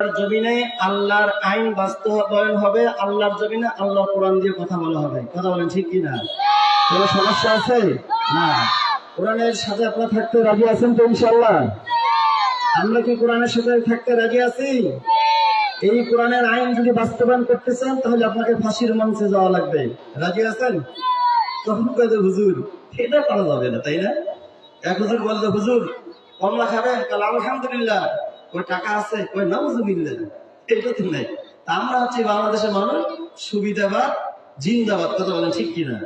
জমিনে আল্লাহর আইন বাস্তবায়ন হবে আল্লাহর জমিনে আল্লাহর কোরআন দিয়ে কথা বলা হবে। কথা বলেন ঠিক কিনা? কোনো সমস্যা আছে? না। কোরআনের সাথে থাকতে রাজি আছেন তো ইনশাল্লাহ আমরা কি কোরআনের সাথে থাকতে রাজি আছি? এই কোরআনের আইন যদি বাস্তবায়ন করতে চান তাহলে আপনাকে ফাঁসির মঞ্চে যাওয়া লাগবে। রাজি আছেন? তখন যে, হুজুর এটা করা যাবে না তাই না? এক হুজুর বলতো হুজুর কমলা খাবেন তাহলে আলহামদুলিল্লাহ। ওই টাকা আছে ওই নাউজুবিল্লাহ এটা তো নাই। আমরা হচ্ছে বাংলাদেশের মানুষ, সুবিধাবাদ, জিন্দাবাদ, কথা বলেন ঠিক কিনা?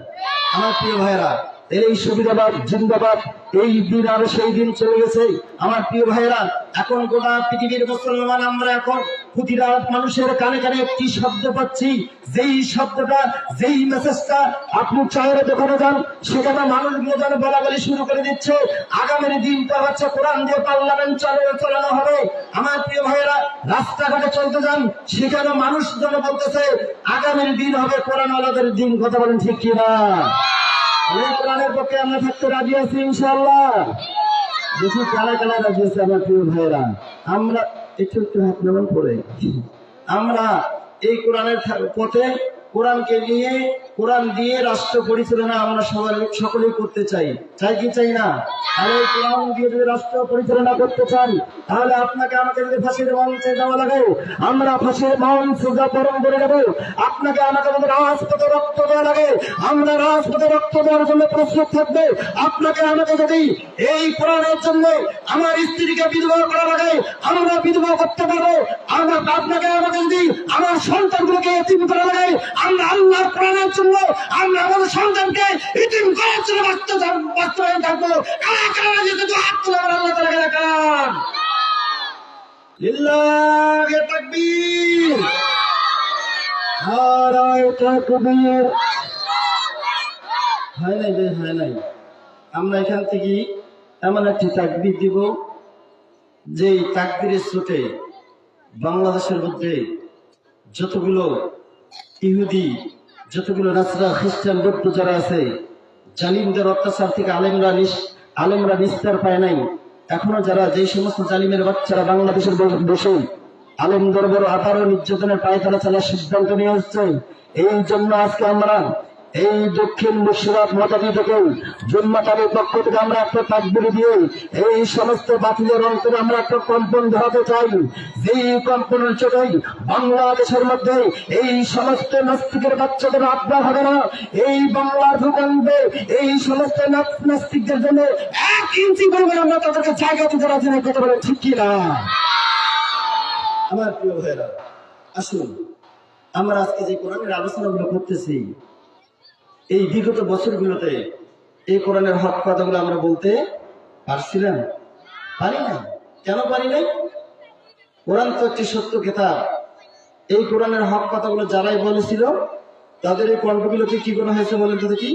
আমার প্রিয় ভাইরা এই সুবিধাবাদ, জিন্দাবাদ, এই দিন আরও সেই দিন চলে গেছে। আমার প্রিয় ভাইরা এখন গোটা পৃথিবীর মুসলমান আমরা এখন প্রতিটা মানুষের কানে কানে একটি শব্দ পাচ্ছি। যেই শব্দটা, যেই মেসেজটা আপনি চায়ের দোকানে যান, সেখানে মানুষগুলো যেন বলা বলি শুরু করে দিচ্ছে। আগামীর দিনটা হচ্ছে কোরআন দিয়ে পার্লামেন্ট চালানো চালানো হবে। আমার প্রিয় ভাইয়েরা, রাস্তাঘাটে চলতে যান, সেখানে মানুষ যেন বলতেছে, আগামীর দিন হবে কোরআন আলাদের দিন। কথা বলেন ঠিক কিনা? কোরআনের পক্ষে আমরা থাকতে রাজি আছি ইনশাল্লাহ দেখি কারা কারা রাজি আছে আমার প্রিয় ভাইয়েরা। আমরা একটু একটু হাত নামান পড়ে। আমরা এই কোরআনের পথে কোরআনকে নিয়ে, কোরআন দিয়ে রাষ্ট্র পরিচালনা আমরা সবাই, সকলেই করতে চাই। চাই কি চাই না? এই কোরআন দিয়ে যদি রাষ্ট্র পরিচালনা করতে চান, তাহলে আপনাকে আমাকে যদি ফাঁসির মঞ্চে দেওয়া লাগে, আমরা ফাঁসির মঞ্চে যা বরণ করে নেব আপনাকে আমাকে যদি রাজপথে রক্ত দেওয়া লাগে, আমরা রাজপথে রক্ত দেওয়ার জন্য প্রস্তুত থাকবে। আপনাকে আমাকে যদি এই কোরআনের জন্য আমার স্ত্রীকে বিধবা করা লাগে আমরা বিধবা করতে পারব, আমরা আপনাকে আমাকে যদি আমার সন্তানগুলোকে এতিম করা লাগে জন্য আমরা আমাদের সন্তানকে এতিম করার জন্য বাস্তব- বাস্তবায়ন থাকব। কারা তুলে আল্লাহ তাকবীর। হয় নাই হয় নাই। আমরা এখান থেকে এমন একটি দিব স্রোতে বাংলাদেশের মধ্যে যতগুলো ইহুদি যতগুলো নাসরা, খ্রিস্টান, বৌদ্ধ যারা আছে, জালিমদের অত্যাচার থেকে আলেমরা আলেমরা নিস্তার পায় নাই। এখনও যারা যে সমস্ত জালিমের বাচ্চারা বাংলাদেশের বসে আলেম দরবার আবারও নির্যাতনের পায়তারা চালার সিদ্ধান্ত নিয়ে আসছে এই জন্য আজকে আমরা এই দক্ষিণ মুর্শিদাবাদ মতাদি থেকে জুম্মাতারের পক্ষ থেকে আমরা একটা তাকবির দিয়ে এই সমস্ত বাতিলের অন্তরে আমরা একটা কম্পন ধরাতে চাই। যেই কম্পন চোখেই বাংলাদেশের মধ্যে এই সমস্ত নাস্তিকের বাচ্চাদের আড্ডা হবে না, এই বাংলার ভূখণ্ডে এই সমস্ত নাস- নাস্তিকদের জন্য এক ইঞ্চি পরিমাণ আমরা তাদেরকে জায়গা দিতে রাজি নাই, কথা বলে ঠিক না আমার প্রিয় ভাইরা আসুন, আমরা আজকে যে কোরআনের আলোচনাগুলো করতেছি এই বিগত বছরগুলোতে এই কোরআনের হক কথাগুলো আমরা বলতে পারছিলাম। পারি না কেন পারি নাই? কোরআন তো একটি সত্য কেতাব। এই কোরআনের হক কথাগুলো যারাই বলেছিল, তাদের এই কণ্ঠগুলোকে কি করা হয়েছে বলেন তো দেখি?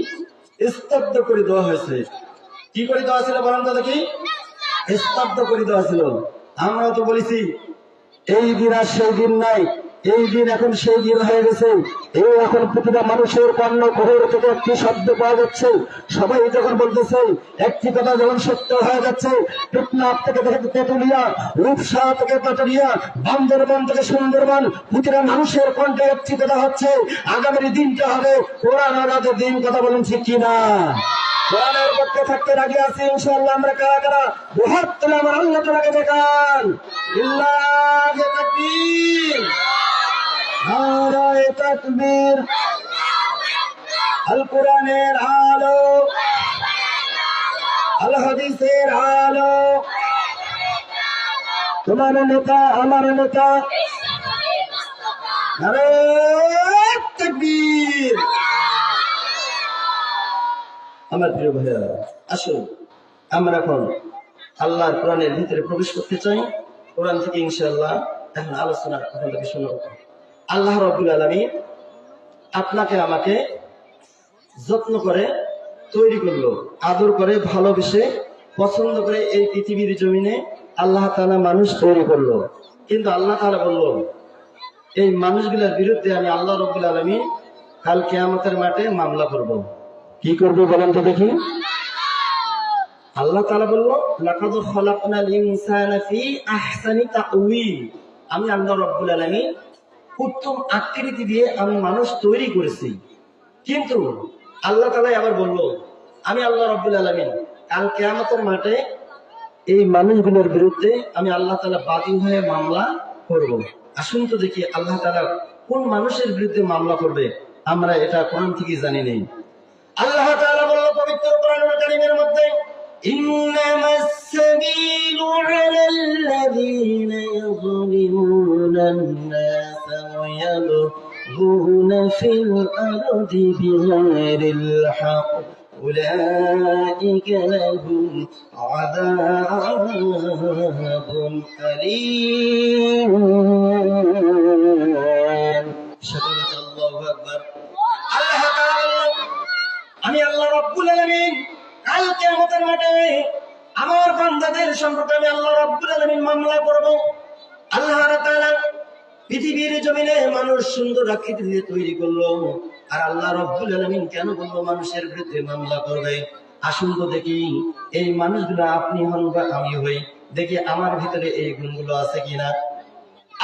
স্তব্ধ করে দেওয়া হয়েছে। কি করে দেওয়া ছিল বলেন তো দেখি? স্তব্ধ করে দেওয়া ছিল। আমরা তো বলেছি, এই দিন আর সেই দিন নাই। এই দিন এখন সেই দিন হয়ে গেছে। এই এখন প্রতিটা মানুষের কর্ণ কোহর থেকে একটি শব্দ পাওয়া যাচ্ছে। সবাই যখন বলতেছে, একটি কথা যখন সত্য হয়ে যাচ্ছে টেকনাফ থেকে তেতুলিয়া, রূপসা থেকে পাটুরিয়া, বান্দরবান থেকে সুন্দরবন, প্রতিটা মানুষের কণ্ঠে একটি কথা হচ্ছে, আগামীর দিনটা হবে কোরআন আলাদের দিন। কথা বলেন ঠিক কিনা কোরআনের পক্ষে থাকতে রাজি আছি ইনশাআল্লাহ, আমরা কারা কারা? দুহাত আমার আল্লাহ তালাকে দেখান। তাকবীর। নারায়ে তাকবীর। আল কোরআনের আলো। আল হাদিসের আলো। তোমার নেতা, আমার নেতা। আমার প্রিয় ভাইয়া আসুন, আমরা এখন আল্লাহর কোরআনের ভিতরে প্রবেশ করতে চাই। কোরআন থেকে ইনশাআল্লাহ এখন আলোচনা থেকে শুনব। আল্লাহ রব্বুল আলমী আপনাকে আমাকে যত্ন করে তৈরি করল, আদর করে, ভালোবেসে, পছন্দ করে এই পৃথিবীর জমিনে আল্লাহ তাআলা মানুষ তৈরি করল। কিন্তু আল্লাহ তাআলা বলল, এই মানুষগুলোর বিরুদ্ধে আমি আল্লাহ রব্বুল আলমী কাল কেয়ামতের মাঠে মামলা করব। কি করব বলেন তো দেখি। আল্লাহ তাআলা বলল আমি আল্লাহ রব্বুল আলমী উত্তম আকৃতি দিয়ে আমি মানুষ তৈরি করেছি কিন্তু আল্লাহ তালাই আবার বলল, আমি আল্লাহ রব্বুল আলমিন, কাল কেয়ামতের মাঠে এই মানুষগুলোর বিরুদ্ধে আমি আল্লাহ তালা বাতিল হয়ে মামলা করব। আসুন তো দেখি আল্লাহ তালা কোন মানুষের বিরুদ্ধে মামলা করবে, আমরা এটা কোরআন থেকে জানি নেই আল্লাহ তাআলা বলল পবিত্র কোরআন মধ্যে ইন্নামাস আলাল্লাযীনা ইয়াযলিমুনা ويبغون في الأرض بغير الحق أولئك لهم عذاب أليم شكرك الله أكبر আল্লাহ তাআলা আমি আল্লাহ রব্বুল আলামিন কাল কিয়ামতের মাঠে আমার বান্দাদের সম্পর্কে আমি আল্লাহ রব্বুল আলামিন মামলা করব আল্লাহ তাআলা পৃথিবীর জমিনে মানুষ সুন্দর আকৃতি দিয়ে তৈরি করল। আর আল্লাহ রব্বুল আলামিন কেন বলল মানুষের বিরুদ্ধে মামলা করবে? আসুন তো দেখি, এই মানুষগুলো আপনি হন বা আমি হই। দেখি আমার ভিতরে এই গুণগুলো আছে কিনা।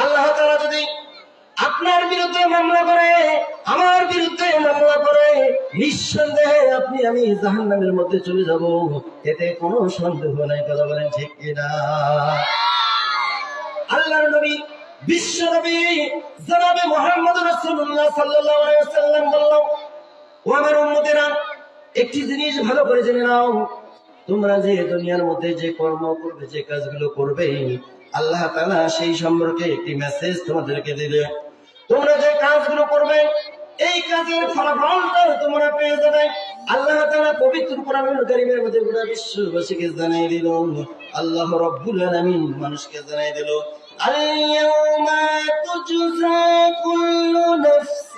আল্লাহ তাআলা যদি আপনার বিরুদ্ধে মামলা করে, আমার বিরুদ্ধে মামলা করে, নিঃসন্দেহে আপনি, আমি জাহান্নামের মধ্যে চলে যাব। এতে কোনো সন্দেহ নাই, কথা বলেন ঠিক কিনা? আল্লাহর নবী জনাবে একটি জিনিস ভালো করে জেনে নাও। তোমরা যে দুনিয়ার মধ্যে যে কর্ম করবে, যে কাজগুলো করবে, আল্লাহ তাআলা সেই সম্পর্কে একটি মেসেজ তোমাদেরকে দিলে তোমরা যে কাজগুলো করবে, এই কাজের ফলাফলটা তোমরা পেয়ে যাবে। আল্লাহ তাআলা পবিত্র কোরআনুল মধ্যে গোটা বিশ্ববাসীকে জানিয়ে দিল, আল্লাহ রাব্বুল আলামিন মানুষকে জানিয়ে দিল। اليوم تجزى كل نفس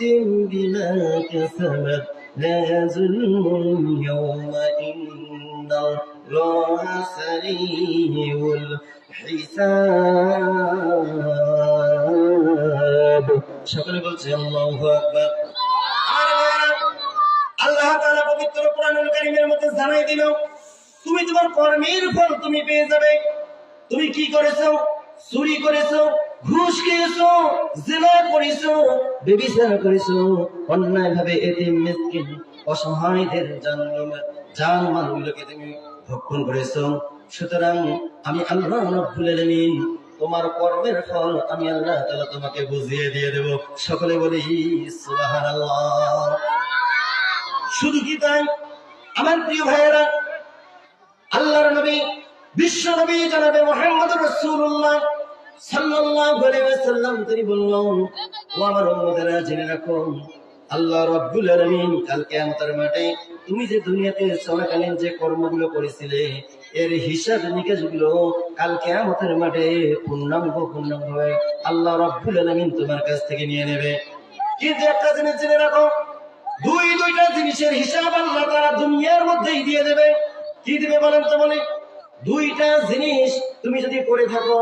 بما كسبت لا ظلم اليوم إن الله سريع الحساب সকলে বলছে আল্লাহু আকবার আর ভাইরা, আল্লাহ তাআলা পবিত্র কোরআনুল কারীমের মধ্যে জানাই দিল তুমি তোমার কর্মের ফল তুমি পেয়ে যাবে তুমি কি করেছো চুরি করেছ, ঘুষ খেয়েছো, জেনা করেছ, বেবিচার করেছ। অন্যায় ভাবে এতিম মিসকিন, অসহায়দের জান মালগুলোকে তুমি ভক্ষণ করেছ। সুতরাং আমি আল্লাহ রব্বুল আলামিন, তোমার কর্মের ফল আমি আল্লাহ তাআলা তোমাকে বুঝিয়ে দিয়ে দেব। সকলে বলি, সুবহানাল্লাহ। শুধু কি তাই? আমার প্রিয় ভাইয়েরা, আল্লাহর নবী বিশ্ব নবী জানাবে মোহাম্মদ রাসূলুল্লাহ সাল্লাল্লাহু আলাইহি ওয়াসাল্লাম, তিনি বললেন, ও আমার উম্মতেরা, জেনে রাখো, আল্লাহ রাব্বুল আলামিন কাল কিয়ামতের মাঠে তুমি যে দুনিয়াতে চলাকালীন যে কর্মগুলো করেছিলে, এর হিসাব নিকাশগুলো কাল কিয়ামতের মাঠে পূর্ণাঙ্গ পূর্ণাঙ্গ হয়ে আল্লাহ রাব্বুল আলামিন তোমার কাছ থেকে নিয়ে নেবে। কিন্তু একটা জিনিস জেনে রাখো দুই দুইটা জিনিসের হিসাব আল্লাহ তারা দুনিয়ার মধ্যেই দিয়ে দেবে। কি দিবে বলেন তো বলে? দুইটা জিনিস তুমি যদি করে থাকো,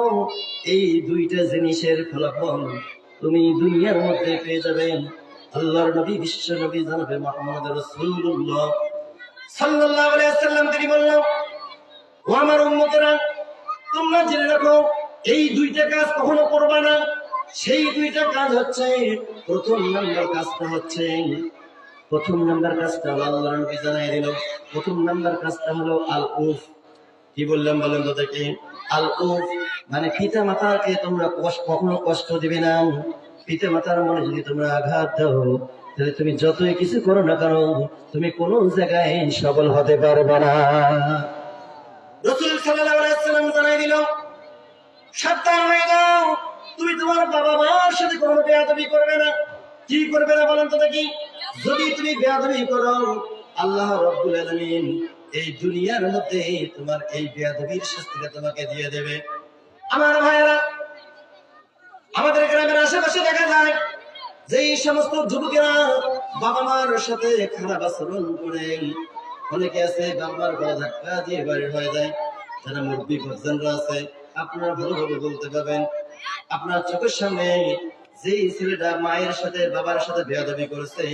এই দুইটা জিনিসের ফলাফল তুমি দুনিয়ার মধ্যে পেয়ে যাবে। আল্লাহর নবী, বিশ্ব নবী, জানাবে মোহাম্মদ সাল্লাল্লাহু আলাইহি ওয়াসাল্লাম তিনি বললেন, ও আমার তোমরা জেনে রাখো, এই দুইটা কাজ কখনো করবা না। সেই দুইটা কাজ হচ্ছে, প্রথম নাম্বার কাজটা হচ্ছে, প্রথম নাম্বার কাজটা হলো আল্লাহ নবী জানাই দিল। প্রথম নাম্বার কাজটা হলো আল উফ কি বললাম বলেন তো আল উফ মানে পিতা মাতাকে তোমরা কখনো কষ্ট দিবে না। পিতা মাতার মনে যদি তোমরা আঘাত দাও, তাহলে তুমি যতই কিছু করো না কেন, তুমি কোন জায়গায় সফল হতে পারবে না। জানাই তুমি তোমার বাবা মার সাথে কোনো করবে না। কি করবে না বলেন তো দেখি? যদি তুমি করো, আল্লাহ রব্বুল আলামিন এই দুনিয়ার মধ্যে তোমার এই বেয়াদবির শাস্তিটা তোমাকে দিয়ে দেবে। আমার ভাইয়েরা, আমাদের গ্রামের আশেপাশে দেখা যায় যে সমস্ত যুবকেরা বাবা মার সাথে খারাপ আচরণ করে, অনেকে আছে বাবা মার গলা ধাক্কা দিয়ে বাড়ি হয়ে যায়, যারা মুরব্বী ভক্তরা আছে আপনারা ভালোভাবে বলতে পারবেন, আপনার চোখের সামনে যে ছেলেটা মায়ের সাথে বাবার সাথে বেয়াদবি করেছে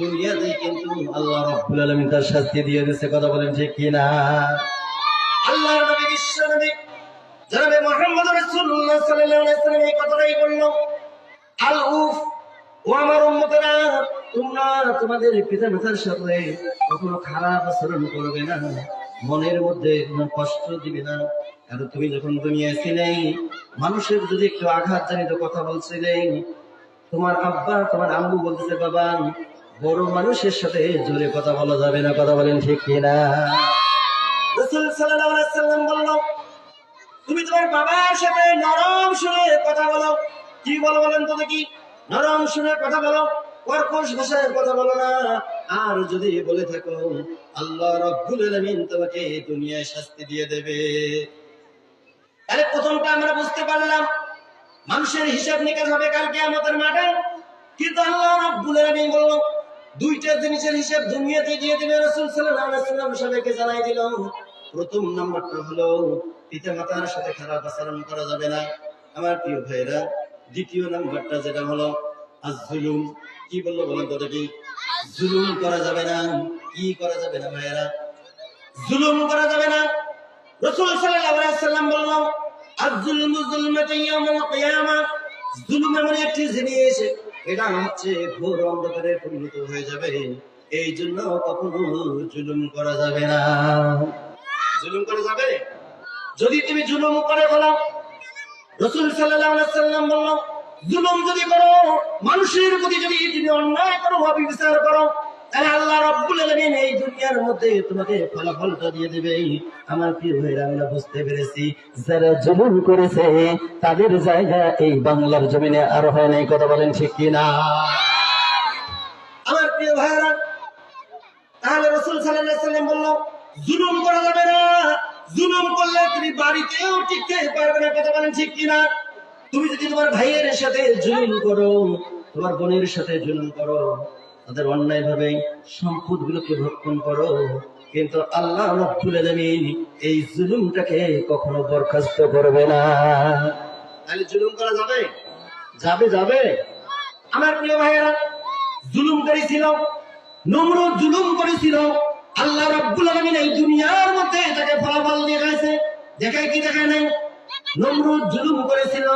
দুনিয়াতেই কিন্তু আল্লাহ রাব্বুল আলামিন তার শাস্তি দিয়ে দিয়েছে, কথা বলেন ঠিক কিনা? আল্লাহর নবী বিশ্ব নবী, জনাবে মোহাম্মদ রাসূলুল্লাহ সাল্লাল্লাহু আলাইহি সাল্লাম এই কথাটাই বলল আল উফ, ও আমার উম্মতেরা, তোমরা তোমাদের পিতা মাতার সাথে কখনো খারাপ আচরণ করবে না। মনের মধ্যে কোনো কষ্ট দিবে না। কারণ তুমি যখন দুনিয়ায় ছিলে, মানুষের যদি একটু আঘাত জানিত কথা বলছিলে, তোমার আব্বা, তোমার আম্মু বলতেছে, বাবা বড় মানুষের সাথে জোরে কথা বলা যাবে না, কথা বলেন ঠিক কিনা? তুমি তোমার বাবার সাথে নরম শুনে কথা বলো। কি বলো বলেন তো দেখি। নরম শুনে কথা বলো, কর্কশ ভাষায় কথা বলো না। আর যদি বলে থাকো, আল্লাহ রব্বুল আলামিন তোমাকে দুনিয়ায় শাস্তি দিয়ে দেবে। তাহলে প্রথমটা আমরা বুঝতে পারলাম, মানুষের হিসাব নিকাশ হবে কালকে আমাদের মাঠে। কিন্তু আল্লাহ রব্বুল আলামিন বলল দুইটা জিনিসের হিসাব দুনিয়াতে দিয়ে দেবে রাসূল সাল্লাল্লাহু আলাইহি ওয়াসাল্লাম, সবাইকে জানাই দিল। প্রথম নাম্বারটা হলো পিতা মাতার সাথে খারাপ আচরণ করা যাবে না। আমার প্রিয় ভাইরা দ্বিতীয় নাম্বারটা যেটা হলো, আজজুলুম। কি বলল বলেন তো দেখি? জুলুম করা যাবে না। কি করা যাবে না ভাইয়েরা? জুলুম করা যাবে না। রসুল সাল্লাল্লাহু আলাইহি সাল্লাম বলল, আজ-জুলমু যুলমাতু ইয়াউমাল কিয়ামা। জুলুম এমন একটি জিনিস এটা হচ্ছে ঘোর অন্ধকারে পরিণত হয়ে যাবে। এই জন্য কখনো জুলুম করা যাবে না। জুলুম করা যাবে? যদি তুমি জুলুম করে ফেলো, রসুল সাল্লাম বলল, জুলুম যদি করো, মানুষের প্রতি যদি তুমি অন্যায় করো বিচার করো আল্লাহ এই দুনিয়ার মধ্যে তোমাকে দিয়ে দেবে আমার বুঝতে পেরেছি, যারা করেছে, তাদের জায়গা এই বাংলার জমিনে আর হয় নাই, কথা বলেন ঠিক কিনা? আমার প্রিয় ভাইরা তাহলে রসুল সাল্লাল্লাহু সাল্লাম বলল, জুলুম করা যাবে না। জুলুম করলে তুমি বাড়িতেও টিকতে পারবে না, কথা বলেন ঠিক কিনা? তুমি যদি তোমার ভাইয়ের সাথে জুলুম করো, তোমার বোনের সাথে জুলুম করো তাদের অন্যায় ভাবে সম্পদ গুলোকে ভক্ষণ করো। কিন্তু আল্লাহ রব্বুল আলামিন এই জুলুমটাকে কখনো বরখাস্ত করবে না। তাহলে জুলুম করা যাবে? যাবে যাবে। আমার প্রিয় ভাইয়েরা, জুলুম করেছিল, নমরুদ জুলুম করেছিল। আল্লাহ রাব্বুল আলামিন এই দুনিয়ার মধ্যে তাকে ফলাফল দেখাইছে। দেখায় কি দেখায় নাই? নমরুদ জুলুম করেছিল।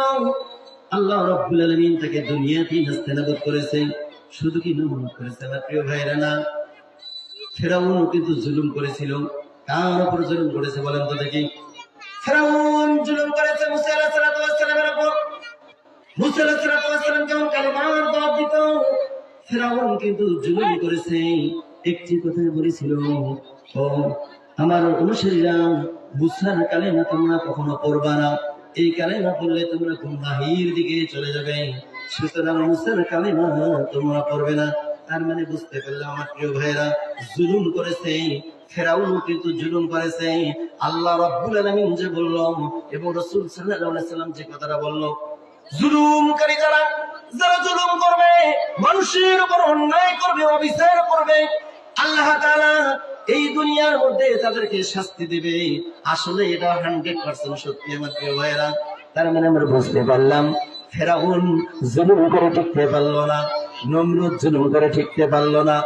আল্লাহ রাব্বুল আলামিন তাকে দুনিয়াতেই নাস্তানাবুদ করেছে। শুধু কি নমরুদ করেছে আমার প্রিয় ভাইরা না? ফেরাউন কিন্তু জুলুম করেছিল। কার উপর জুলুম করেছে বলেন তো দেখি। ফেরাউন জুলুম করেছে মুসা আলাইহিস সালাতু ওয়াস সালামের উপর। মুসা আলাইহিস সালাতু ওয়াস সালাম কেমন কালেমার দাওয়াত দিত? ফেরাউন কিন্তু জুলুম করেছে। একটি কথা বলেছিল, ও আমার অনুসারীরা, মুসার কালেমা তোমরা কখনো পড়বা না। এই কালেমা পড়লে তোমরা গুনাহির দিকে চলে যাবে। সুতরাং কালেমা তোমরা না। তার মানে বুঝতে পারলাম আমার প্রিয় ভাইরা জুলুম করেছে কিন্তু জুলুম আল্লাহ রাব্বুল আলামিন যে বললাম এবং রাসূল সাল্লাম যে কথাটা বলল, জুলুমকারী যারা যারা জুলুম করবে, মানুষের উপর অন্যায় করবে, অবিচার করবে, আল্লাহ এই দুনিয়ার মধ্যে তাদেরকে শাস্তি দেবে। আসলে এটা হান্ড্রেড পার্সেন্ট সত্যি আমার প্রিয় ভাইয়েরা। তার মানে আমরা বুঝতে পারলাম ফেরাউন জুলুম করে টিকতে পারল না, নমরুদ জুলুম করে টিকতে পারল না।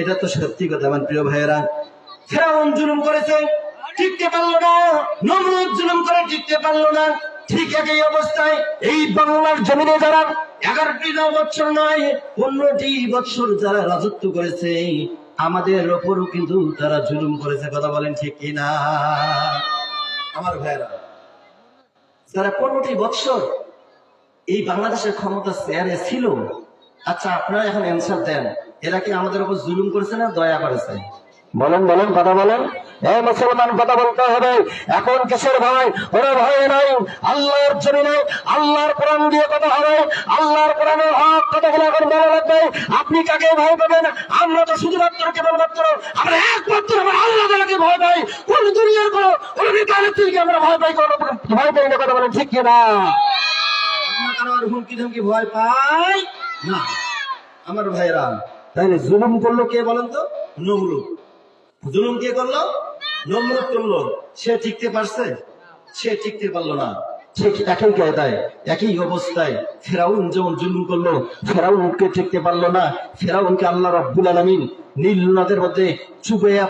এটা তো সত্যি কথা, আমার প্রিয় ভাইয়েরা। ফেরাউন জুলুম করেছে টিকতে পারল না, নমরুদ জুলুম করে টিকতে পারল না। ঠিক একই অবস্থায় এই বাংলার জমিনে যারা এগারোটি বছর নয়, পনেরোটি বছর যারা রাজত্ব করেছে, আমাদের ওপরও কিন্তু তারা জুলুম করেছে, কথা বলেন ঠিক কিনা? আমার ভাইরা যারা পনেরোটি বছর এই বাংলাদেশের ক্ষমতা চেয়ারে ছিল? আচ্ছা আপনারা এখন অ্যান্সার দেন। এরা কি আমাদের উপর জুলুম করেছে না দয়া করেছে? বলেন বলেন, কথা বলেন। এ মুসলমান, কথা বলতে হবে। এখন কিসের ভয়? ওরা ভয় নাই। আল্লাহর জমিনে আল্লাহর কোরআন দিয়ে কথা হবে। আল্লাহর কোরআনের হক কথাগুলো এখন বলা লাগবে? আপনি কাকে ভয় পাবেন? আমরা তো শুধুমাত্র, কেবলমাত্র আমরা একমাত্র, আমরা আল্লাহ তালাকে ভয় পাই। কোন দুনিয়ার কোন কোন নেতা নেত্রীকে আমরা ভয় পাই, কোন ভয় পাই না, কথা বলেন ঠিক কিনা? আর হুমকি ধমকি ভয় পাই না। আমার ভাইরা তাইলে জুলুম করল কে বলেন তো? নমরুদ। জুলুম কে করল? নমরুদ করল। সে টিকতে পারছে? সে টিকতে পারল না। ঠিক একই অবস্থায় ফেরাউন জুলুম পারল না। ফেরাউনকে মধ্যে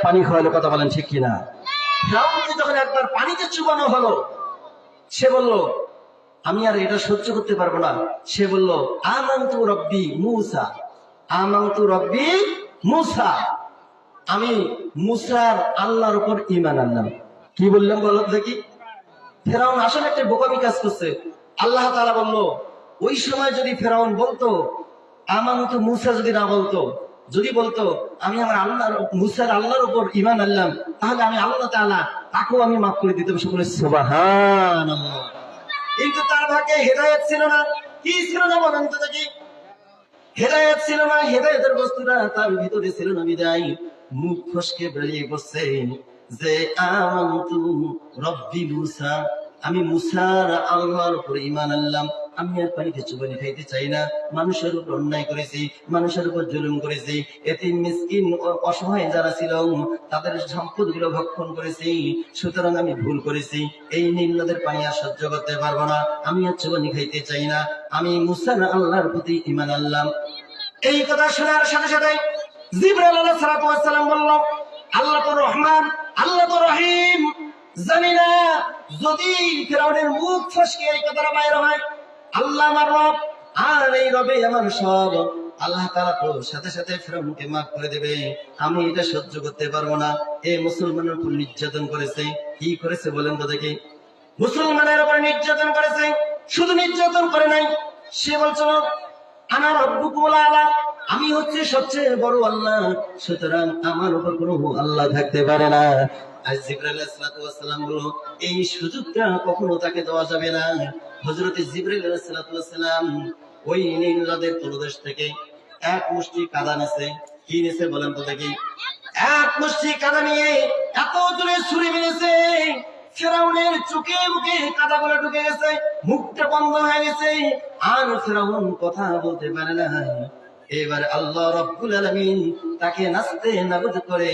পানি খাওয়ালো কথা বলেন ঠিক কিনা? যখন একবার পানিতে চুবানো হলো, সে বলল আমি আর এটা সহ্য করতে পারব না। সে বলল, আমান্তু রব্বি মুসা। আমান্তু রব্বি মুসা। আমি মুসার আল্লাহর উপর ইমান আনলাম। কি বললাম বলো দেখি। ফেরাউন আসলে একটা বোকামি কাজ করছে। আল্লাহ তাআলা বলল, ওই সময় যদি ফেরাউন বলতো, আমান্তু মুসা যদি না বলতো, যদি বলতো, আমি আমার আল্লাহর, মুসার আল্লাহর উপর ইমান আনলাম, তাহলে আমি আল্লাহ তাআলা তাকেও আমি মাফ করে দিতাম। সকলে কিন্তু তার ভাগ্যে হেদায়ত ছিল না। কি ছিল না বলেন তো দেখি। হেদায়ত ছিল না, হেদায়তের বস্তুটা তার ভিতরে ছিল না বিদায়। মুখ ফসকে বেরিয়ে বসে যে মুসা। আমি মুসার আল্লাহর উপর ইমান আনলাম। আমি আর পানিতে চুবানি খাইতে চাই না। মানুষের উপর অন্যায় করেছি, মানুষের উপর জুলুম করেছি। এতে মিসকিন অসহায় যারা ছিল, তাদের সম্পদগুলো ভক্ষণ করেছি। সুতরাং আমি ভুল করেছি। এই নিম্নদের পানি আর সহ্য করতে পারব না। আমি আর চুবানি খাইতে চাই না। আমি মুসার আল্লাহর প্রতি ইমান আল্লাহ এই কথা শোনার সাথে সাথে সালাতু ওয়াস সালাম বলল, আল্লাহ তো রহমান, আল্লাহ তো রহিম। জানি না যদি ফেরাউনের মুখ ফসকে এই কথাটা বাইর হয় আল্লাহ আমার রব, আর এই রবে আমার সব। আল্লাহ তাআলা তো সাথে সাথে ফেরাউনকে মাফ করে দেবে। আমি এটা সহ্য করতে পারব না। এ মুসলমানের উপর নির্যাতন করেছে। কি করেছে বলেন তো দেখি। মুসলমানের উপর নির্যাতন করেছে। শুধু নির্যাতন করে নাই। সে বলছিল আমার রব্বুকুল আলা, আমি হচ্ছে সবচেয়ে বড় আল্লাহ। সুতরাং আমার উপর কোনো আল্লাহ থাকতে পারে না। আজ জিব্রাইল আলাইহিস সালাতু ওয়াস সালাম বলল, এই সুযোগটা কখনো তাকে দেওয়া যাবে না। ওয়াস সালাম ওই নীল তলদেশ থেকে এক মুষ্টি কাদা নেছে। কি নেছে বলেন তো দেখি। এক মুষ্টি কাদা নিয়ে এত জোরে ছুরি মেরেছে। চোখে মুখে কাদাগুলো ঢুকে গেছে, মুখটা বন্ধ হয়ে গেছে। আর ফেরাউন কথা বলতে পারে না এবার আল্লাহ রব্বুল আলামিন তাকে নাচতে নাবুদ করে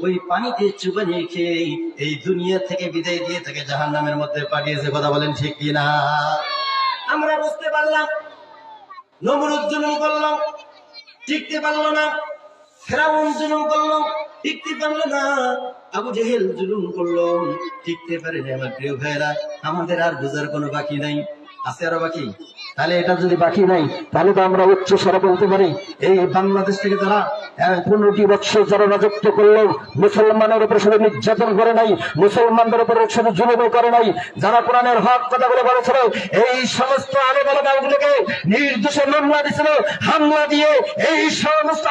ওই পানিতে চুবানি খেয়ে এই দুনিয়া থেকে বিদায় দিয়ে তাকে জাহান্নামের মধ্যে পাঠিয়েছে। কথা বলেন ঠিক কিনা? আমরা বুঝতে পারলাম নমরুদ জুলুম করল, টিকতে পারল না, ফেরাউন জুলুম করল, টিকতে পারল না, আবু জেহেল জুলুম করল, টিকতে পারেনি আমার প্রিয় ভাইরা আমাদের আর বোঝার কোনো বাকি নাই। আছে আরও বাকি? তাহলে এটা যদি বাকি নাই, তাহলে তো আমরা উচ্চ স্বরে বলতে পারি। এই বাংলাদেশ থেকে যারা পনেরোটি বৎসর যারা রাজত্ব করল মুসলমানের উপরে শুধু নির্যাতন করে নাই, মুসলমানদের উপরে শুধু জুলুম করে নাই। যারা কোরআনের হক কথা বলে বলেছিল, এই সমস্ত আলোচনাগুলোকে নির্দোষে মামলা দিয়েছিল, হামলা দিয়ে এই সমস্ত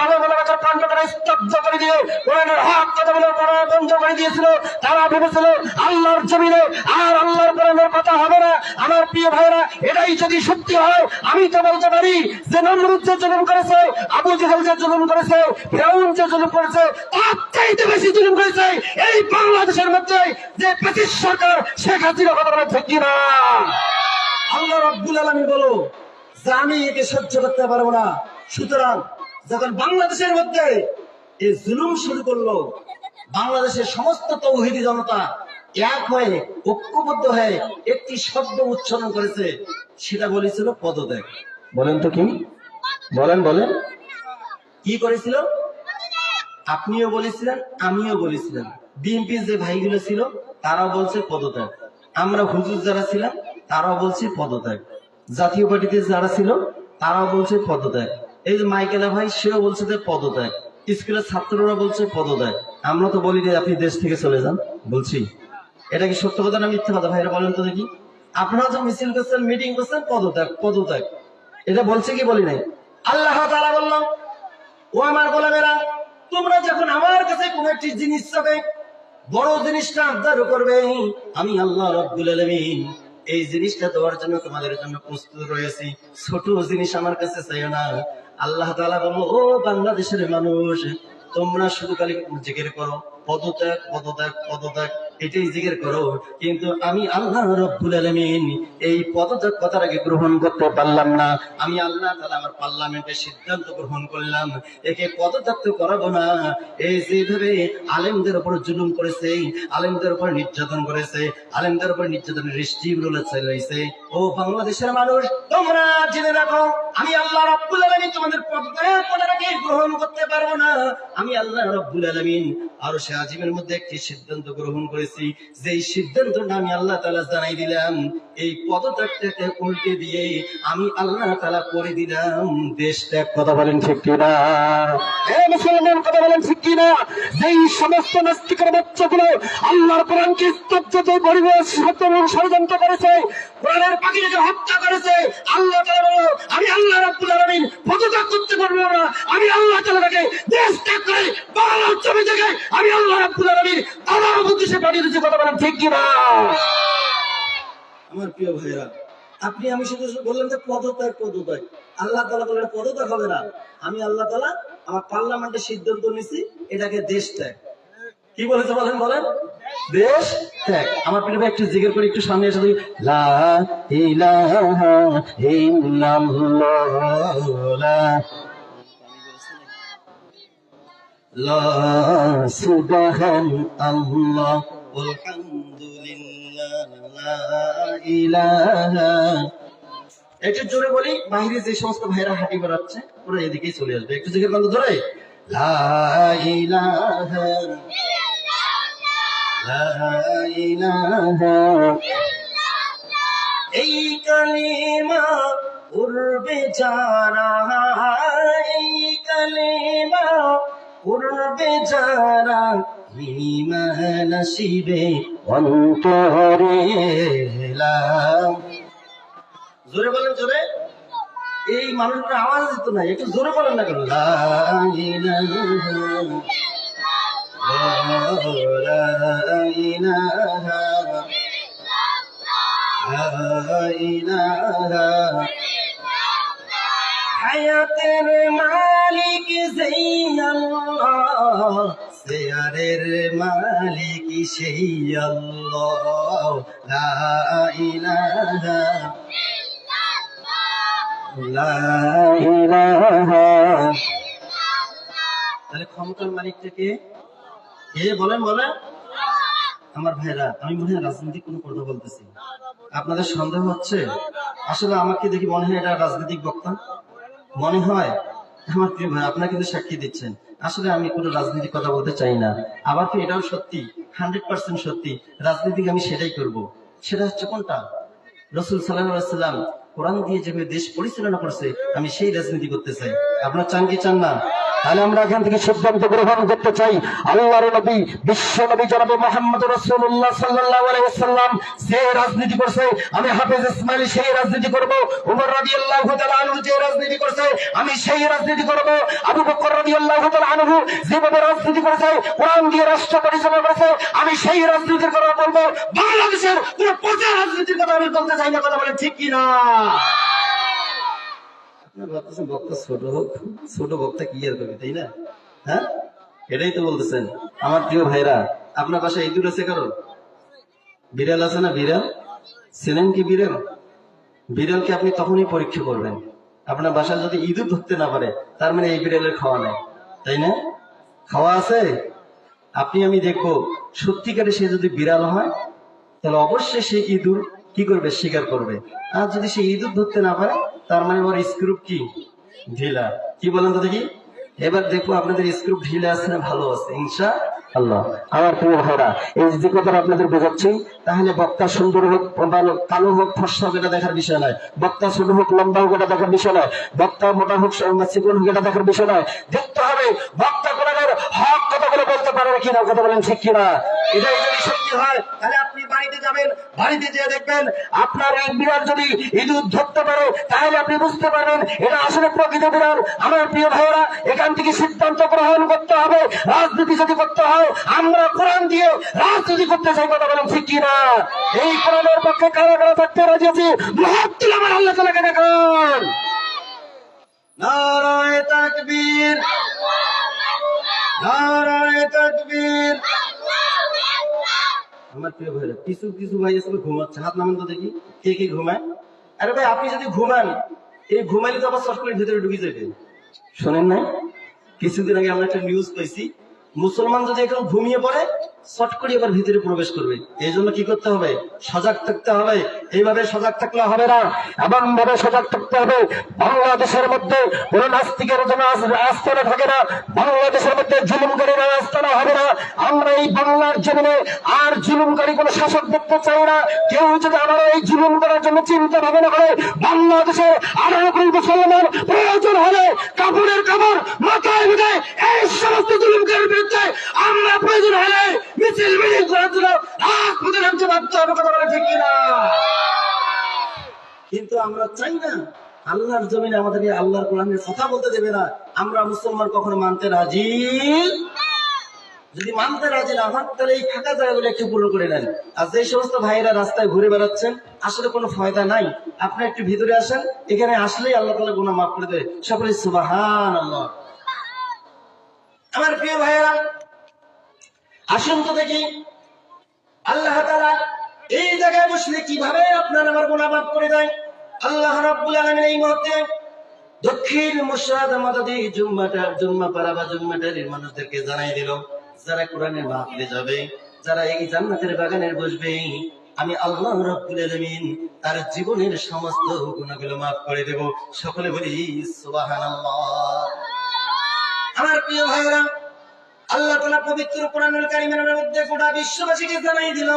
কাণ্ড করে স্তব্ধ করে দিয়ে কোরআনের হক কথা বলে তারা বন্ধ করে দিয়েছিল। তারা ভেবেছিল, আল্লাহর জমিনে আর আল্লাহর কোরআনের কথা হবে না। আমার প্রিয় ভাইরা এটাই যদি সত্যি হয়? আমি তো বলতে পারি যে নমরুদ যে জুলুম করেছে, আবু জেহেল যে জুলুম করেছে ফেরাউন যে জুলুম করেছে, তার চাইতে বেশি জুলুম করেছে এই বাংলাদেশের মধ্যে যে ব্রিটিশ সরকার শেখ হাসিনা কথা বলে ঠিক না আল্লাহ রব্বুল আলামিন বলো, যে আমি একে সহ্য করতে পারব না। সুতরাং যখন বাংলাদেশের মধ্যে এই জুলুম শুরু করল, বাংলাদেশের সমস্ত তৌহিদি জনতা এক হয়ে ঐক্যবদ্ধ হয়ে একটি শব্দ উচ্চারণ করেছে সেটা বলেছিল পদত্যাগ। বলেন তো কি? বলেন বলেন। কি করেছিল? আপনিও বলেছিলেন আমিও বলেছিলাম। বিএনপির যে ভাইগুলো ছিল তারাও বলছে পদত্যাগ। আমরা হুজুর যারা ছিলাম তারাও বলছে পদত্যাগ। জাতীয় পার্টিতে যারা ছিল তারাও বলছে পদত্যাগ। এই যে মাইকেলা ভাই সেও বলছে যে পদত্যাগ। স্কুলের ছাত্ররা বলছে পদত্যাগ। আমরা তো বলি যে আপনি দেশ থেকে চলে যান বলছি। এটা কি সত্য কথা না মিথ্যা কথা? ভাইরা বলেন তো দেখি। আপনারা তো মিছিল করছেন মিটিং করছেন, পদত্যাগ পদত্যাগ। এটা বলছে কি বলি নাই? আল্লাহ তাআলা বললাম ও আমার গোলামেরা, তোমরা যখন আমার কাছে কোন একটি জিনিস চাবে, বড় জিনিসটা আবদার করবে, আমি আল্লাহ রব্বুল আলামিন এই জিনিসটা দেওয়ার জন্য তোমাদের জন্য প্রস্তুত রয়েছি। ছোট জিনিস আমার কাছে চাইও না। আল্লাহ তাআলা বলল, ও বাংলাদেশের মানুষ, তোমরা শুধু খালি জিজ্ঞের করো পদত্যাগ পদত্যাগ পদত্যাগ। এটাই জিজ্ঞের করো। কিন্তু আমি আল্লাহ রব্বুল আলামিন এই পদত্যাগ কথাটাকে গ্রহণ করতে পারলাম না। আমি আল্লাহ তাআলা আমার পার্লামেন্টে সিদ্ধান্ত গ্রহণ করলাম, একে পদত্যাগ তো করাবো না। এই যেভাবে আলেমদের উপর জুলুম করেছে, আলেমদের উপর নির্যাতন করেছে, আলেমদের উপর নির্যাতনের দৃষ্টিগুলো চালাইছে। ও বাংলাদেশের মানুষ, তোমরা জেনে রাখো, আমি আল্লাহ রব্বুল আলামিন তোমাদের প্রত্যেক কথাটাকে গ্রহণ করতে পারব না। আমি আল্লাহ রব্বুল আলামিন আর সে আজিমের মধ্যে একটি সিদ্ধান্ত গ্রহণ করেছি। যেই সিদ্ধান্তটা আমি আল্লাহ তালা জানাই দিলাম, এই পদত্যাগটাকে উল্টে দিয়ে আমি আল্লাহ তাআলা করে দিলাম। দেশ ত্যাগ কথা বলেন ঠিক বলো, আমি আল্লাহ করতে পারব না। আমি আল্লাহ তাআলাকে দেশ আমার প্রিয় ভাইরা আপনি আমি শুধু বললেন যে পদত্যাগ পদত্যাগ। আল্লাহ তালা বললেন, পদত্যাগ হবে না। আমি আল্লাহ তালা আমার পার্লামেন্টে সিদ্ধান্ত নিছি এটাকে দেশ ত্যাগ। কি বলেছে বলেন বলেন? দেশ ত্যাগ। আমার প্রিয় ভাই, একটু জিজ্ঞেস করে একটু সামনে এসে দেখি লা ইল্লাল্লাহ লা সুবহান আল্লাহ। আলহামদুলিল্লাহ, লা ইলাহা। একটু জোরে বলি বাইরে যে সমস্ত ভাইরা হাঁটি বেড়াচ্ছে, ওরা এদিকেই চলে আসবে। একটু জিজ্ঞেস করতে ধরে। লা লা ইলাহা। এই কালিমা উড়বে যারা, এই কালিমা উড়বে যারা ইমান আসিবে, অন্তরে জোরে বলেন, জোরে। এই মানুষগুলো আওয়াজ দিত না, একটু জোরে বলেন না কেন? ইলাহা ইলাহা হায়াতের মালিক সেই আল্লাহ সেয়ারের মালিক সেই তাহলে ক্ষমতার মালিকটা কে? কে বলেন বলেন। আমার ভাইরা, আমি মনে হয় রাজনৈতিক কোনো কথা বলতেছি। আপনাদের সন্দেহ হচ্ছে? আসলে আমাকে দেখি মনে হয় এটা রাজনৈতিক বক্তা। মনে হয়, আমার প্রিয় ভাই, আপনারা কিন্তু সাক্ষী দিচ্ছেন। আসলে আমি কোনো রাজনীতির কথা বলতে চাই না। আবার কি এটাও সত্যি? হান্ড্রেড পার্সেন্ট সত্যি। রাজনীতিকে আমি সেটাই করব। সেটা হচ্ছে কোনটা? রসুল সাল্লাম কোরআন দিয়ে যেভাবে দেশ পরিচালনা করছে, আমি সেই রাজনীতি করতে চাই। আপনার চান কি চান না? তাহলে আমরা এখান থেকে সিদ্ধান্ত গ্রহণ করতে চাই। আল্লাহর নবী, বিশ্ব নবী জনাবে মোহাম্মদ রসুল্লাহ সাল্লাল্লাহু আলাইহি ওয়াসাল্লাম যে রাজনীতি করছে। আমি হাফেজ ইসমাইল সেই রাজনীতি করব। উমর রাদিয়াল্লাহু তাআলা আনহু যে রাজনীতি করছে, আমি সেই রাজনীতি করব। আবু বকর রাদিয়াল্লাহু তাআলা আনহু যেভাবে রাজনীতি করেছে, কোরআন দিয়ে রাষ্ট্র পরিচালনা করেছে, আমি সেই রাজনীতির কথা বলব। বাংলাদেশের কোন পচা রাজনীতির কথা আমি বলতে চাই না, কথা বলে ঠিক কি না ভাবতেছেন বক্তা ছোট হোক, ছোট বক্তা কি আর করবে, তাই না? হ্যাঁ? এটাই তো বলতেছেন। আমার প্রিয় ভাইরা, আপনার ইঁদুর আছে বিড়াল আছে না বিড়াল? ছিলেন কি বিড়াল? বিড়ালকে আপনি তখনই পরীক্ষা করবেন। আপনার বাসায় যদি ইঁদুর ধরতে না পারে, তার মানে এই বিড়ালের খাওয়া নেই, তাই না? খাওয়া আছে? আপনি আমি দেখব, সত্যিকারে সে যদি বিড়াল হয়, তাহলে অবশ্যই সে ইঁদুর কি করবে? শিকার করবে। আর যদি সে ইঁদুর ধরতে না পারে, তার মানে ওর স্ক্রুপ কি? ঢিলা। কি বলেন তো দেখি? এবার দেখব আপনাদের স্ক্রুপ ঢিলা আছে না ভালো আছে? ইনশা আল্লাহ। আমার প্রিয় ভাইরা এই যে কথাটা আপনাদের বোঝাচ্ছি, তাহলে বক্তা সুন্দর হোক কালো হোক, ফর্সা হোক, এটা দেখার বিষয় নয়। বক্তা ছোট হোক, লম্বা হোক, এটা দেখার বিষয় নয়। বক্তা মোটা হোক চিকন হোক, এটা দেখার বিষয় নয়। দেখতে হবে, বক্তা কোরআনের হক কথাগুলো বলতে পারে কিনা, কথা বলেন ঠিক কিনা? এটাই যদি সত্যি হয়, তাহলে আপনি বাড়িতে যাবেন, বাড়িতে যেয়ে দেখবেন আপনার এই বিড়াল যদি ইঁদুর ধরতে পারে, তাহলে আপনি বুঝতে পারবেন এটা আসলে প্রকৃত বিড়াল। আমার প্রিয় ভাইয়েরা, এখান থেকে সিদ্ধান্ত গ্রহণ করতে হবে, রাজনীতি যদি করতে হয়, আমরা কোরআন দিয়ে রাজনীতি করতে চাই, কথা বলেন ঠিক কিনা? এই কোরআনের পক্ষে কারা কারা থাকতে রাজি আছি? মহাত্তুল আমার আল্লাহ তালাকে দেখান। নারায় তাকবীর। নারায় তাকবীর। আমার প্রিয় ভাইরা, কিছু কিছু ভাই আসলে ঘুমাচ্ছে, হাত নামান তো দেখি, কে কে ঘুমায়? আরে ভাই, আপনি যদি ঘুমান, এই ঘুমাইলে তো আবার চশমার ভিতরে ঢুকে যাবে। শোনেন না কিছুদিন আগে আমরা একটা নিউজ পাইছি মুসলমান যদি এখন ঘুমিয়ে পড়ে চট করে এবার ভিতরে প্রবেশ করবে। এই জন্য কি করতে হবে? সজাগ থাকতে হবে। এইভাবে সজাগ থাকলে হবে না। এমন ভাবে সজাগ থাকতে হবে, বাংলাদেশের মধ্যে কোন নাস্তিকের জন্য থাকে না। বাংলাদেশের মধ্যে জুলুমকারীর আস্থানা হবে না। আমরা এই বাংলার জমিনে আর জুলুমকারী কোন শাসক দেখতে চাই না। কেউ যদি আমার এই জুলুম করার জন্য চিন্তা ভাবনা করে বাংলাদেশের আঠারো কোটি মুসলমান প্রয়োজন হলে কাপড়ের কাপড়, মাথায় বেঁধে এই সমস্ত জুলুমকারীর বিরুদ্ধে আমরা প্রয়োজন হলে মিছিল মিছিল করার জন্য রাত পথে নামতে বাধ্য হবে, কথা বলে ঠিক কিনা? কিন্তু আমরা চাই না আল্লাহর জমিনে আমাদেরকে আল্লাহর কোরআনের কথা বলতে দেবে না। আমরা মুসলমান কখনো মানতে রাজি? যদি মানতে রাজি না হন তাহলে এই ফাঁকা জায়গাগুলো একটু পূরণ করে নেন। আর যে সমস্ত ভাইয়েরা রাস্তায় ঘুরে বেড়াচ্ছেন, আসলে কোনো ফায়দা নাই। আপনি একটু ভিতরে আসেন, এখানে আসলেই আল্লাহ তালা গুণা মাফ করে দেবে। সকলে সুবাহান আল্লাহ আমার প্রিয় ভাইয়েরা, আসুন তো দেখি আল্লাহ তাআলা এই জায়গায় বসলে কীভাবে আপনার আমার গুনাহ করে দেয়? আল্লাহ রাব্বুল আলামিন এই মুহূর্তে দক্ষিণ মুশরাদ মাদাদি জুম্মাটার জুম্মা পাড়া বা জুম্মাটারের মানুষদেরকে জানাই দিল, যারা কোরআনের মাহফিলে যাবে, যারা এই জান্নাতের বাগানে বসবে, আমি আল্লাহ রাব্বুল আলামিন তার জীবনের সমস্ত গুনাহগুলো মাফ করে দেব। সকলে বলি, সুবহানাল্লাহ। আমার প্রিয় ভাইরা আল্লাহ তাআলা পবিত্র কোরআনুল কারীমের মধ্যে গোটা বিশ্ববাসীকে জানাই দিল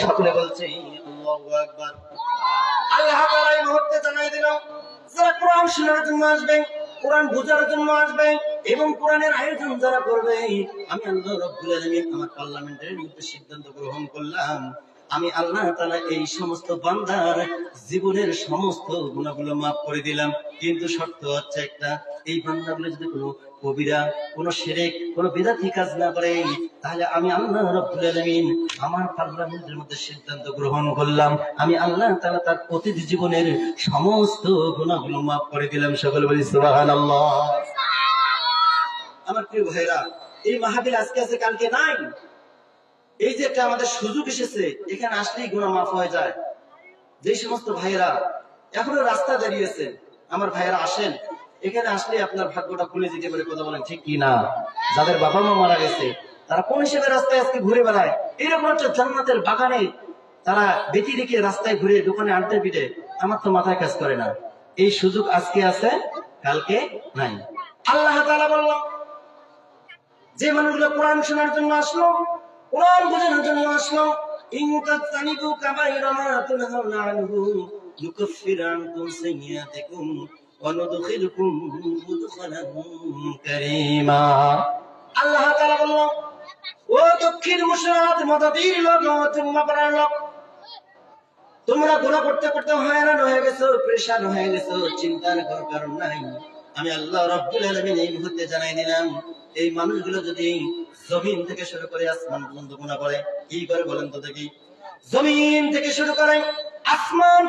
সকলে বলছে আল্লাহু এই মুহূর্তে জানাই দিল যারা কোরআন শোনার জন্য আসবেন কোরআন বোঝার জন্য আসবেন এবং কোরআনের আয়োজন যারা করবে, আমি আল্লাহ রব্বুল আলামিন আমার পার্লামেন্টের মধ্যে সিদ্ধান্ত গ্রহণ করলাম। আমি আল্লাহ তাআলা এই সমস্ত বান্দার জীবনের সমস্ত গুণাগুলো মাফ করে দিলাম। কিন্তু শর্ত হচ্ছে একটা, এই বান্দাগুলো যদি কোনো কবিরা, কোন সেরেক, কোন বেদাতি কাজ না করে, তাহলে আমি আল্লাহ রব্বুল আলামিন আমার পার্লামেন্টের মধ্যে সিদ্ধান্ত গ্রহণ করলাম। আমি আল্লাহ তাআলা তার প্রতিটি জীবনের সমস্ত গুণাগুলো মাফ করে দিলাম। সকলে বলি আমার প্রিয় ভাইরা এই মাহফিল আজকে আছে, কালকে নাই। এই যে একটা আমাদের সুযোগ এসেছে, এখানে আসলেই গুণা মাফ হয়ে যায়। যে সমস্ত ভাইয়েরা, এখনও রাস্তা দাঁড়িয়েছে আমার ভাইয়েরা আসেন। এখানে আসলে আপনার ভাগ্যটা খুলে যেতে পারে কথা বলেন ঠিক কি না যাদের বাবা মা মারা গেছে, তারা কোন হিসেবে রাস্তায় আজকে ঘুরে বেড়ায়? এরকম একটা জান্নাতের বাগানে তারা বেটি রেখে রাস্তায় ঘুরে দোকানে আনতে পিটে আমার তো মাথায় কাজ করে না। এই সুযোগ আজকে আছে, কালকে নাই। আল্লাহ বলল, যে মানুষগুলো কোরআন শোনার জন্য আসলো, কোরআন বোঝানোর জন্য আসলো, ইন তাজতানিবু কাবাইরা মা তুনহাউনা আনহু, ইউকাফির আনকুম সাইয়্যাতিকুম। আল্লাহ বলল, ও দক্ষিণ মুশরাত মাদাদির লোক, তোমরা পাড়ার লোক, তোমরা গুনাহ করতে করতে হয়রান হয়ে গেছো, পরেশান হয়ে গেছো, চিন্তার কোনো কারণ নাই। আমি আল্লাহ রাব্বুল আলামিন এই মুহূর্তে জানাই দিলাম, এই মানুষগুলো যদি জমিন থেকে শুরু করে আসমান পর্যন্ত গুনাহ করে কি করে বলেন তো দেখি, জমিন থেকে শুরু করে আসমান